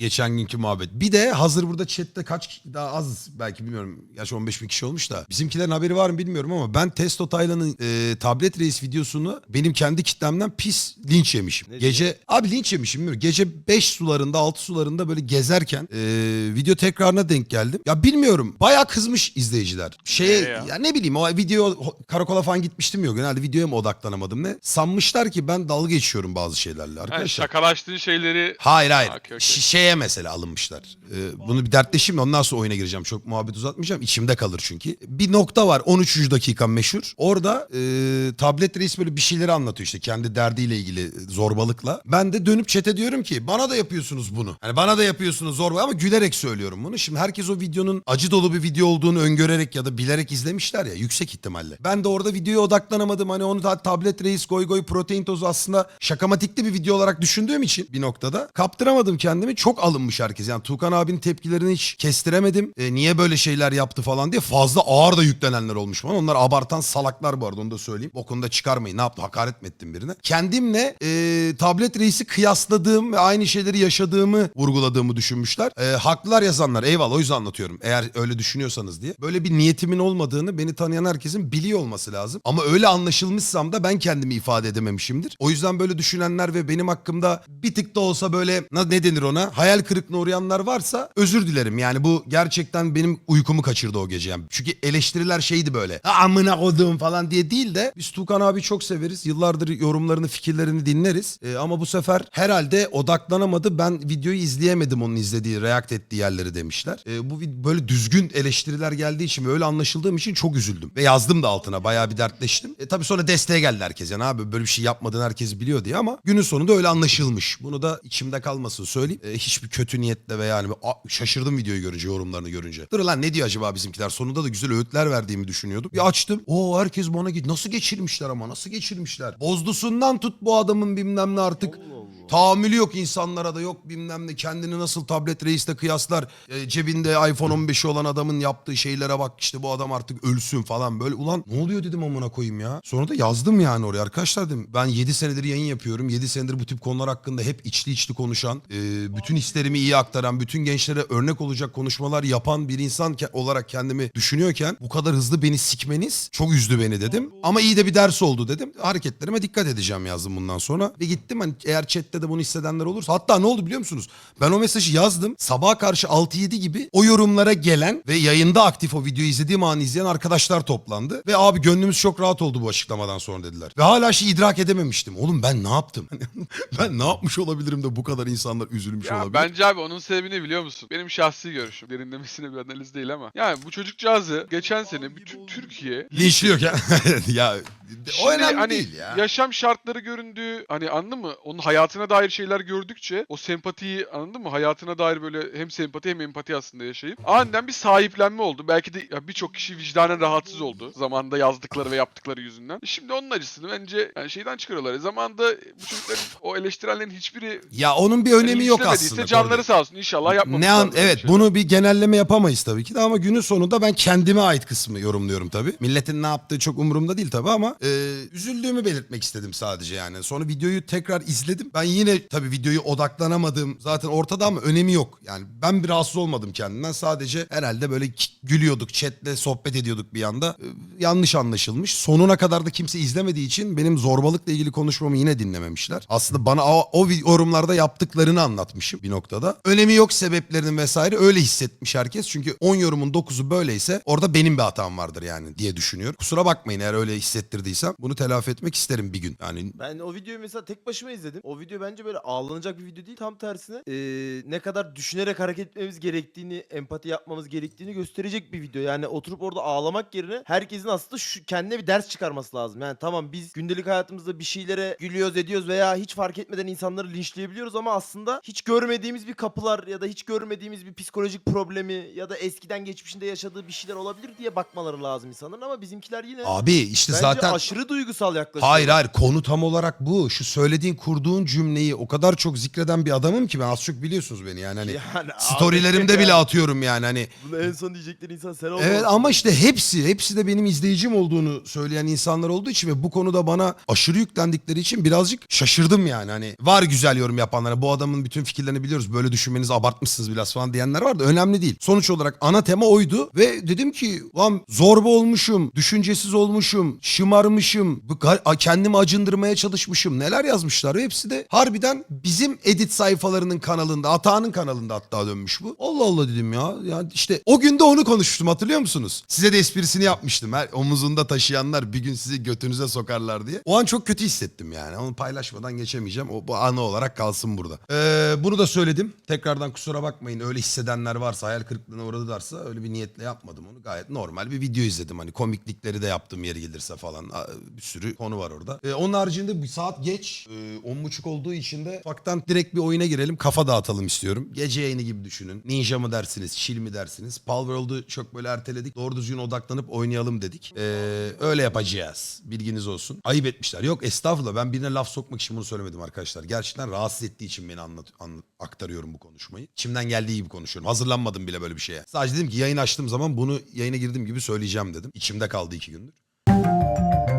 Geçen günkü muhabbet. Bir de hazır burada chatte kaç daha az belki bilmiyorum. Gerçi 15 bin kişi olmuş da. Bizimkilerin haberi var mı bilmiyorum ama ben Testo Taylan'ın e, tablet reis videosunu benim kendi kitlemden pis linç yemişim. Ne Gece abi linç yemişim bilmiyorum. Gece 5 sularında 6 sularında böyle gezerken e, video tekrarına denk geldim. Ya bilmiyorum bayağı kızmış izleyiciler. Şeye Neye ya? ya ne bileyim o video karakola falan gitmiştim ya genelde videoya mı odaklanamadım ne. Sanmışlar ki ben dalga geçiyorum bazı şeylerle Yani arkadaşlar. şakalaştığın şeyleri Hayır hayır. Ha, okey, okey. Ş- şeye mesela alınmışlar. Ee, bunu bir dertleşeyim de ondan sonra oyuna gireceğim. Çok muhabbet uzatmayacağım. İçimde kalır çünkü. Bir nokta var 13. dakika meşhur. Orada e, tablet reis böyle bir şeyleri anlatıyor işte. Kendi derdiyle ilgili zorbalıkla. Ben de dönüp çete diyorum ki bana da yapıyorsunuz bunu. Hani bana da yapıyorsunuz zorba ama gülerek söylüyorum bunu. Şimdi herkes o videonun acı dolu bir video olduğunu öngörerek ya da bilerek izlemişler ya yüksek ihtimalle. Ben de orada videoya odaklanamadım. Hani onu da tablet reis goy goy protein tozu aslında şakamatikli bir video olarak düşündüğüm için bir noktada kaptıramadım kendimi. Çok alınmış herkes. Yani Tuğkan abinin tepkilerini hiç kestiremedim. E, niye böyle şeyler yaptı falan diye fazla ağır da yüklenenler olmuş bana. Onlar abartan salaklar bu arada onu da söyleyeyim. O konuda çıkarmayın. Ne yaptı? Hakaret mi ettim birine? Kendimle e, tablet reisi kıyasladığım ve aynı şeyleri yaşadığımı vurguladığımı düşünmüşler. E, haklılar yazanlar. Eyvallah o yüzden anlatıyorum. Eğer öyle düşünüyorsanız diye. Böyle bir niyetimin olmadığını beni tanıyan herkesin biliyor olması lazım. Ama öyle anlaşılmışsam da ben kendimi ifade edememişimdir. O yüzden böyle düşünenler ve benim hakkımda bir tık da olsa böyle ne denir ona hayal kırıklığına uğrayanlar varsa özür dilerim. Yani bu gerçekten benim uykumu kaçırdı o gece. Yani çünkü eleştiriler şeydi böyle "Ha, amına kodum falan diye değil de biz Tuğkan abi çok severiz. Yıllardır yorumlarını fikirlerini dinleriz. Ee, ama bu sefer herhalde odaklanamadı. Ben videoyu izleyemedim onun izlediği react ettiği yerleri demişler. Ee, bu böyle düzgün eleştiriler geldiği için ve öyle anlaşıldığım için çok üzüldüm. Ve yazdım da altına bayağı bir dertleştim. E, tabii sonra desteğe geldi herkes. Yani abi böyle bir şey yapmadığını herkes biliyor diye ama günün sonunda öyle anlaşılmış. Bunu da içimde kalmasın söyleyeyim. E, hiçbir kötü niyetle veya yani şaşırdım videoyu görünce yorumlarını görünce. Dur lan ne diyor acaba bizimkiler? Sonunda da güzel öğütler verdiğimi düşünüyordum. Bir açtım. O herkes bana git. Nasıl geçirmişler ama nasıl geçirmişler? Bozdusundan tut bu adamın bilmem ne artık. Tahammülü yok insanlara da yok bilmem ne. Kendini nasıl tablet reisle kıyaslar. E, cebinde iPhone 15'i olan adamın yaptığı şeylere bak işte bu adam artık ölsün falan böyle. Ulan ne oluyor dedim amına koyayım ya. Sonra da yazdım yani oraya arkadaşlar dedim. Ben 7 senedir yayın yapıyorum. 7 senedir bu tip konular hakkında hep içli içli konuşan, e, bütün hislerimi iyi aktaran, bütün gençlere örnek olacak konuşmalar yapan bir insan olarak kendimi düşünüyorken bu kadar hızlı beni sikmeniz çok üzdü beni dedim. Ama iyi de bir ders oldu dedim. Hareketlerime dikkat edeceğim yazdım bundan sonra. Ve gittim hani eğer chatte de bunu hissedenler olursa. Hatta ne oldu biliyor musunuz? Ben o mesajı yazdım. Sabaha karşı 6-7 gibi o yorumlara gelen ve yayında aktif o videoyu izlediğim an izleyen arkadaşlar toplandı. Ve abi gönlümüz çok rahat oldu bu açıklamadan sonra dediler. Ve hala şey idrak edememiştim. Oğlum ben ne yaptım? ben ne yapmış olabilirim de bu kadar insanlar üzülmüş Ya olabilir? bence abi onun sebebini biliyor musun? Benim şahsi görüşüm. Derinlemesine bir analiz değil ama. Yani bu çocukcağızı geçen sene bütün Türkiye Linçliyorken. ya Şimdi önemli hani değil ya. yaşam şartları göründüğü hani anladın mı? Onun hayatına dair şeyler gördükçe o sempatiyi anladın mı? Hayatına dair böyle hem sempati hem empati aslında yaşayıp aniden bir sahiplenme oldu. Belki de birçok kişi vicdanen rahatsız oldu zamanında yazdıkları ve yaptıkları yüzünden. Şimdi onun acısını bence yani şeyden çıkarıyorlar. Zamanında bu çocukların o eleştirenlerin hiçbiri Ya onun bir önemi yok aslında. canları sağ olsun inşallah yapmamışlar. Ne an evet şeyler. bunu bir genelleme yapamayız tabii ki de ama günün sonunda ben kendime ait kısmı yorumluyorum tabii. Milletin ne yaptığı çok umurumda değil tabii ama e, üzüldüğümü belirtmek istedim sadece yani. Sonra videoyu tekrar izledim. Ben yine tabii videoyu odaklanamadım. Zaten ortada ama önemi yok. Yani ben bir rahatsız olmadım kendimden. Sadece herhalde böyle gülüyorduk, chatle sohbet ediyorduk bir anda. E, yanlış anlaşılmış. Sonuna kadar da kimse izlemediği için benim zorbalıkla ilgili konuşmamı yine dinlememişler. Aslında bana o, o yorumlarda yaptıklarını anlatmışım bir noktada. Önemi yok sebeplerinin vesaire öyle hissetmiş herkes. Çünkü 10 yorumun 9'u böyleyse orada benim bir hatam vardır yani diye düşünüyorum. Kusura bakmayın eğer öyle hissettirdiysem bunu telafi etmek isterim bir gün. Yani Ben o videoyu mesela tek başıma izledim. O video bence böyle ağlanacak bir video değil. Tam tersine eee, ne kadar düşünerek hareket etmemiz gerektiğini, empati yapmamız gerektiğini gösterecek bir video. Yani oturup orada ağlamak yerine herkesin aslında şu kendine bir ders çıkarması lazım. Yani tamam biz gündelik hayatımızda bir şeylere gülüyoruz, ediyoruz veya hiç fark etmeden insanları linçleyebiliyoruz ama aslında hiç görmediğimiz bir kapılar ya da hiç görmediğimiz bir psikolojik problemi ya da eskiden geçmişinde yaşadığı bir şeyler olabilir diye bakmaları lazım insanların ama bizimkiler yine abi işte Bence zaten zaten aşırı duygusal yaklaşıyor. Hayır hayır konu tam olarak bu. Şu söylediğin kurduğun cümleyi o kadar çok zikreden bir adamım ki ben az çok biliyorsunuz beni yani hani Yani abi, storylerimde bile atıyorum yani hani. Bunu en son diyecekleri insan sen olma. Evet ama işte hepsi hepsi de benim izleyicim olduğunu söyleyen insanlar olduğu için ve bu konuda bana aşırı yüklendikleri için birazcık şaşırdım yani hani var güzel yorum yapanlara bu adamın bütün fikirlerini biliyoruz böyle düşünmenizi abartmışsınız biraz falan diyenler var da önemli değil. Sonuç olarak ana tema oydu ve dedim ki lan zorba olmuşum, düşüncesiz olmuşum, şımarmışım, ga- kendimi acındırmaya çalışmışım neler yazmışlar hepsi de harbiden bizim edit sayfalarının kanalında Atağan'ın kanalında hatta dönmüş bu. Allah Allah dedim ya. Yani işte o gün de onu konuşmuştum hatırlıyor musunuz? Size de esprisini yapmıştım. Her omuzunda taşıyanlar bir gün sizi götünüze sokarlar diye. O an çok kötü hissettim yani. Onu paylaşmadan geçemeyeceğim. O bu anı olarak kalsın burada. Ee, bunu da söyledim. Tekrardan kusura bakmayın. Öyle hissedenler varsa, hayal kırıklığına uğradılarsa öyle bir niyetle yapmadım onu. Gayet normal bir video izledim. Hani komiklikleri de yaptım yeri gelirse falan. Bir sürü konu var orada. Ee, onun haricinde bir saat geç. On buçuk olduğu için de ufaktan direkt bir oyuna girelim. Kafa dağıtalım istiyorum. Gece yayını gibi düşünün. Ninja mı dersiniz, chill mi dersiniz? Palworld'u çok böyle erteledik. Doğru düzgün odaklanıp oynayalım dedik. Ee, öyle yapacağız. Bilginiz olsun. Ayıp etmişler. Yok estağfurullah ben birine laf sokmak için bunu söylemedim arkadaşlar. Gerçekten rahatsız ettiği için beni anlat, anlat- aktarıyorum bu konuşmayı. İçimden geldiği gibi konuşuyorum. Hazırlanmadım bile böyle bir şeye. Sadece dedim ki yayın açtığım zaman bunu yayına girdiğim gibi söyleyeceğim dedim. İçimde kaldı iki gündür. thank you